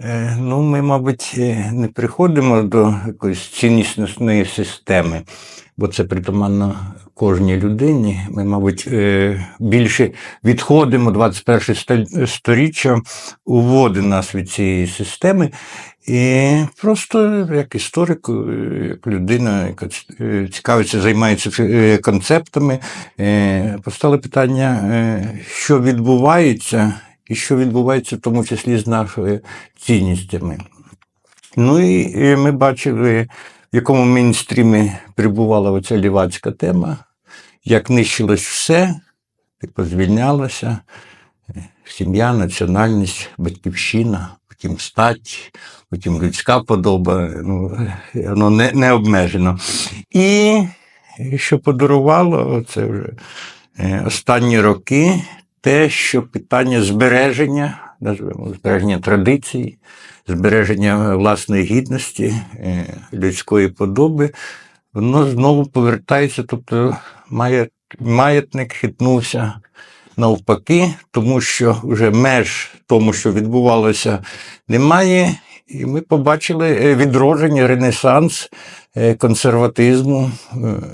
Е, Ну, ми, мабуть, е, не приходимо до якоїсь ціннісної системи, бо це притаманно кожній людині. Ми, мабуть, е, більше відходимо 21 столь- сторіччя, уводить нас від цієї системи. І просто як історик, як людина, яка цікавиться, займається концептами, постали питання, що відбувається, і що відбувається в тому числі з нашими цінностями. Ну і ми бачили, в якому мейнстрімі прибувала оця лівацька тема, як нищилось все, типу звільнялося, сім'я, національність, батьківщина, потім стать, потім людська подоба, ну, воно не, не обмежено. І що подарувало це вже е, останні роки, те, що питання збереження, назвемо збереження традицій, збереження власної гідності, е, людської подоби, воно знову повертається, тобто маятник хитнувся навпаки, тому що вже меж тому, що відбувалося, немає. І ми побачили е, відродження, ренесанс е, консерватизму, е,